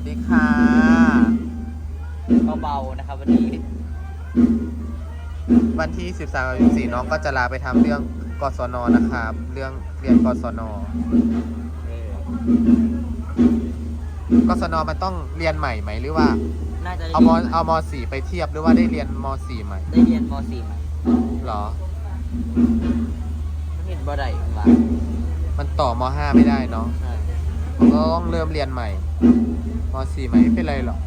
วัสดีค่ะเบาๆนะครับวันนี้ วันที่ 13กับ14น้องก็จะลาไปทำเรื่องกศนนะครับ เรื่องเรียนกศนเออกศนมันต้องเรียนใหม่ไหมหรือว่า น่าจะได้เอามรียนเอามสี่ไปเทียบหรือว่าได้เรียนมสี่ใหม่ได้เรียนม .4 ใหม่เหรอไม่เห็นบ่ได้หว่ามันต่อมห้าไม่ได้เนาะใช่ มันก็ต้องเริ่มเรียนใหม่ มสี่ใหม่ไม่เป็นไรหรอก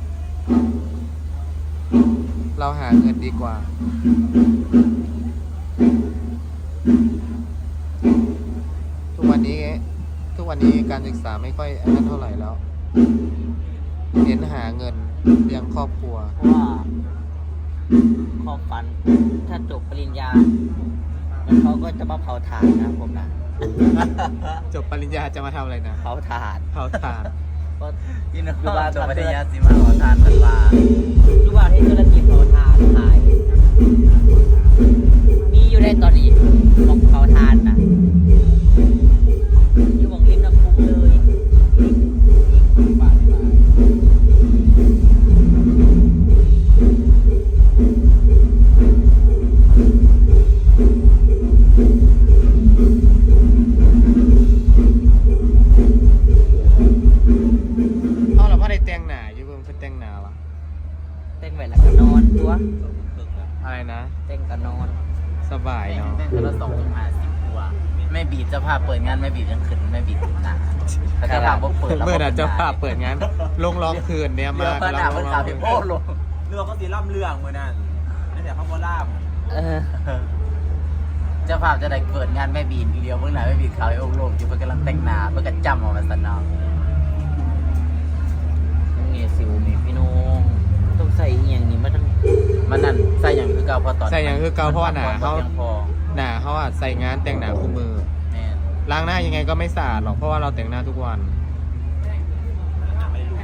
เราหาเงินดีกว่า ทุกวันนี้ ทุกวันนี้การศึกษาไม่ค่อยอันนั้นเท่าไหร่แล้วเน้นหาเงินเลี้ยงครอบครัว เพราะว่าความฝันถ้าจบปริญญาแล้วเขาก็จะมาเผาถ่านนะผมนะ จบปริญญาจะมาทำอะไรนะ เผาถ่าน เผาถ่าน ก็ยินดีว่าจบปริญญาสิมาขอทานกันว่าดูว่าที่ธุรกิจเผาถ่านขาย มีอยู่ในตอนนี้บอกเผาถ่านนะาพเปิดงานไม่บีบยังขึ้นไม่บีบถึงหนาแต่เจะพาพบ่เปิดแล้วเมื่อน่ะเจ้าภาพเปิดงานลงร้องคืนเนี่ยเรือมาพระนามลเพิ่งนร้กาองเป็คืนนโอ้ลงเรือเขาสีล่ำเรื่องมือนั่นนี่แต่เขาโบราณเออเจ้าภาพจะได้เปิดงานไม่บีบเดียวเพิ่งหนาไม่บีบเขาไอ้โอ้โลกอยู่เพิ่นกำลังแต่งหน้าเพิ่นก็จำออกมาสนองเงี้ยสิวมีพี่น้องต้องใส่เอียงนี่มันต้องมันนั่นใส่อย่างคือเก่าพอตอนใส่อย่างคือเก่าเพราะว่าหนาเขาเขายังพอหนาเขาอะใส่งานแต่งหนาคู่มือแม่น ล้างหน้ายังไงก็ไม่สะอาดหรอกเพราะว่าเราแต่งหน้าทุกวัน ไม่รู้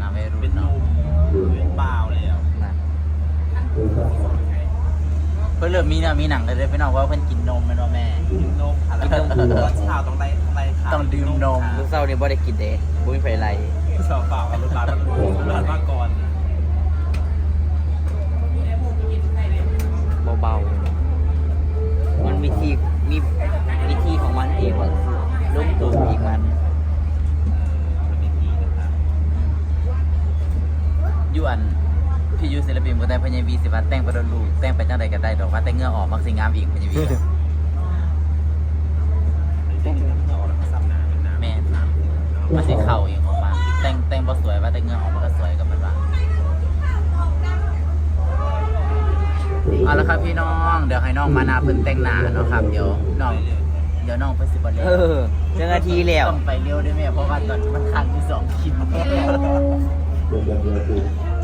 น้ำไม่รู้เป็นนเนาะมเป็นเปล่าแล้วนะเพิ่นเริ่มมีเนาะมีหนังเลยเด้อพี่น้องว่าเพิ่นกินนมแม่นบ่แม่ กินนมค่ะแล้วก็ตอนเช้าต้องได้ต้องได้ค่ะต้องดื่มนม ลูกเศร้านี่บ่ได้กินเด้บุ้ยไฟไรเช้าเปล่ากับรถบัสรถบัสมาก่อน วีสิว่าแต่งไปโดนลูกแต่งไปจังใดก็ได้ดอกว่าแต่งเหงื่อออกมักสิงามอีกพญาวีแต่เราแล้วก็ซ้ำหนาเป็นหนาแม่นมันสิเข้าเองของมันแต่งแต่งบ่สวยว่าแต่งเหงื่อออกมันก็สวยกับมันว่าเอาละครับพี่น้องเดี๋ยวให้น้องมานาเพิ่นแต่งหน้าเนาะครับเดี๋ยวน้องเดี๋ยวน้องเพิ่นสิบ่เร็วเออเจ้าหน้าที่แล้วต้องไปเร็วด้วยแม่เพราะว่าตอนนี้มันคันอยู่สองคิวค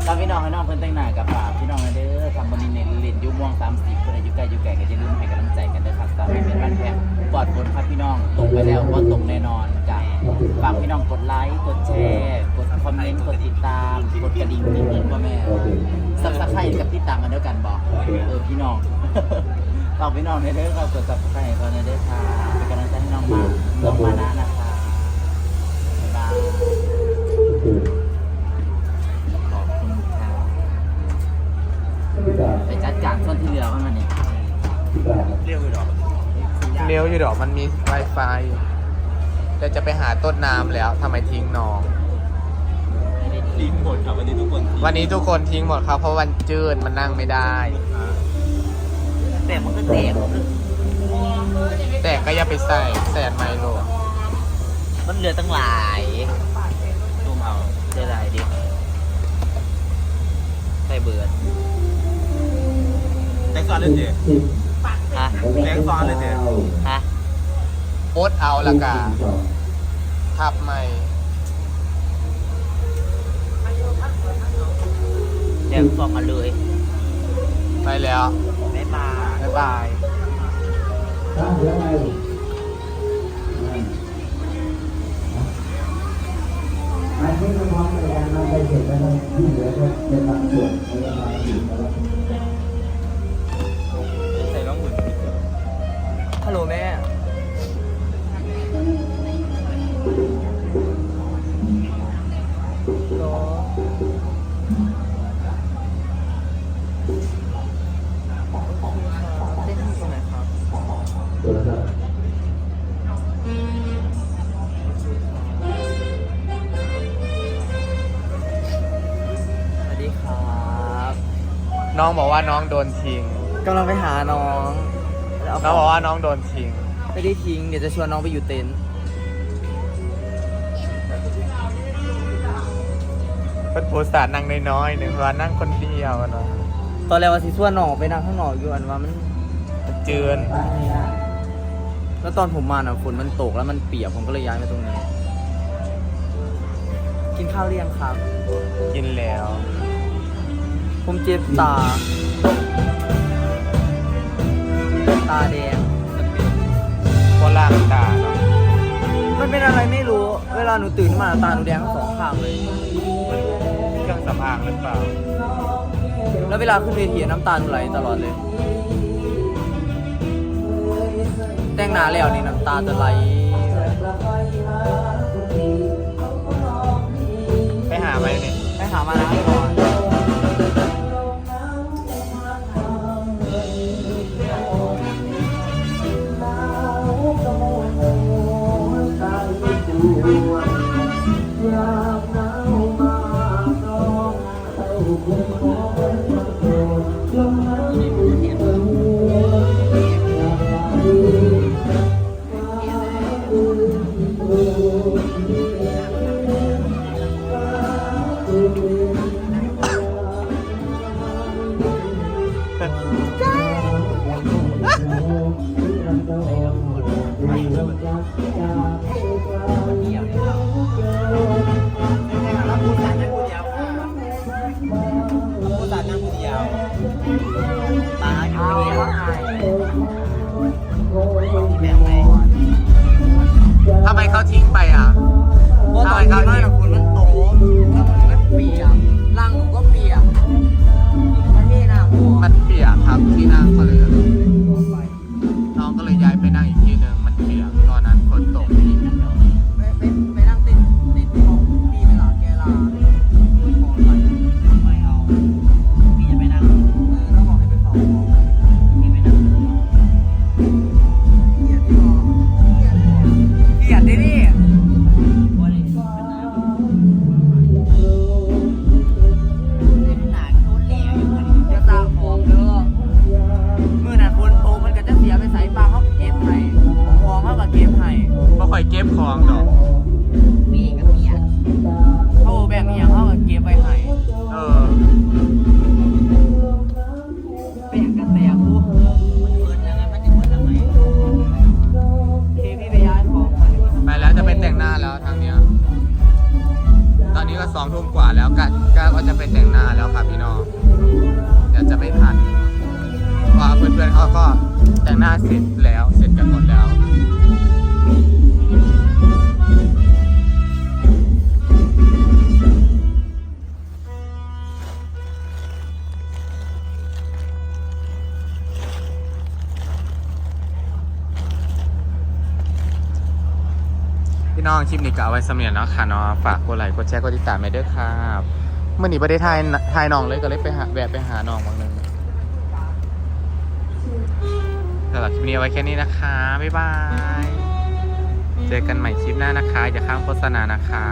รับพี่น้องให้น้องเพิ่นแต่งหน้ากับฝากพี่น้องนะเด้ อทำวันนี้เน้นเล่นยุ่ม่วง30คนอายุใกล้อายุแก่ก็จะลืมให้กำลังใจกันด้อครับสามเป็นบ้านแพงปลอดฝนครับพี่น้องตกไปแล้วก็ตกแน่นอนจ้ะฝากพี่น้องกดไลค์กดแชร์กดคอมเมนต์กดติดตามกดกระดิ่งนิดนึงว่าแม่ซับสไครต์กับติดตามกันเดียวกันบอกเออพี่น้องฝากพี่น้องในเด้อครับกดซับสไครต์กันในเด้อค่ะเมี Wi-Fi จะจะไปหาต้นน้ำแล้วทำไมทิ้งน้องไม่ได้ดีทิ้งหมดครับวันนี้ทุกคนวันนี้ทุกคนทิ้งหมดครับเพราะวันจืดมันนั่งไม่ได้ แต่มันก็แตกแต่ก็อย่าไปใส่แสนไมโลมันเหลือตั้งหลายซูมเอาเสียดายดิใส่เบื่อแท็กซ้อนเลยเจ๊ฮะแท็กซ้อนเลยเจ๊ฮะ โพสต์เอาละกาทับไม่เดี๋ยวฟ้องกันเลยไปแล้วบ๊ายบาย บ๊ายบายอันนี้ก็พร้อมในการนำไปเสร็จแล้วที่เหลือก็เป็นบางส่วนในการทำสิ่งแล้วใส่ร่องหุ่นฮัลโหลแม่ องบอกว่าน้องโดนทิ้งกำลังไปหาน้องแล้วน้องเาบอกว่าน้องโดนทิ้งไม่ได้ทิ้งเดี๋ยวจะชวนน้องไปอยู่เต็นท์เป็นผู้สารนั่งน้อยๆหนึ่งวันนั่งคนเดียวอะเนาะตอนแรกว่าสิชวนน้องไปนั่งข้างนอกอยู่อันว่ามันมันเจือนแล้วตอนผมมาน่ะฝนมันตกแล้วมันเปียกผมก็เลยย้ายมาตรงนี้ กินข้าวเรียงครับ กินแล้ว ผมเจ็บตา ตาแดง เพราะล่างตาเนาะมันเป็นอะไรไม่รู้ เวลาหนูตื่นขึ้นมาตาหนูแดงทั้งสองข้างเลยเครื่องสำอางหรือเปล่า แล้วเวลาขึ้นเวทีน้ำตาหนูไหลตลอดเลย แต่งหน้าแล้วนี่น้ำตาจะไหล Oh, เขาทิ้งไปอะเพราะตอนที่บ้านฝนมันตกแล้วมันก็เปียกร่างหนูก็เปียกมันเท่หน้าหัวมันเปียกครับที่นั่งก็เลย เขาก็เก็บให้ไม่ค่อยเก็บของดอกมีกับเมียเขาแบ่งอย่างเขาเก็บไว้ให้เออแบ่งกันแต่กูมันเปิดยังไงมันจะเปิดทำไมเคพี่ไปย้ายของมาอยู่ไปแล้วจะไปแต่งหน้าแล้วทางเนี้ยตอนนี้ก็สองทุ่มกว่าแล้วกะกะก็จะไปแต่งหน้าแล้วครับพี่น้องเดี๋ยวจะไม่ทันเพราะว่าเพื่อนๆเขาก็แต่งหน้าเสร็จแล้วเสร็จกันหมดแล้ว น้องคลิปนี้ก็เอาไว้สำเนียงเนาะค่ะเนาะฝากกดไลค์กดแชร์กดติดตามไปด้วยครับเมื่อนี้ประเทศไทยไทยน้องเลยก็เลยไปหาแวะไปหาน้องบางนึงสำหรับคลิปนี้เอาไว้แค่นี้นะคะ บ๊ายบาย เจอกันใหม่คลิปหน้านะคะ อย่าข้ามโฆษณานะคะ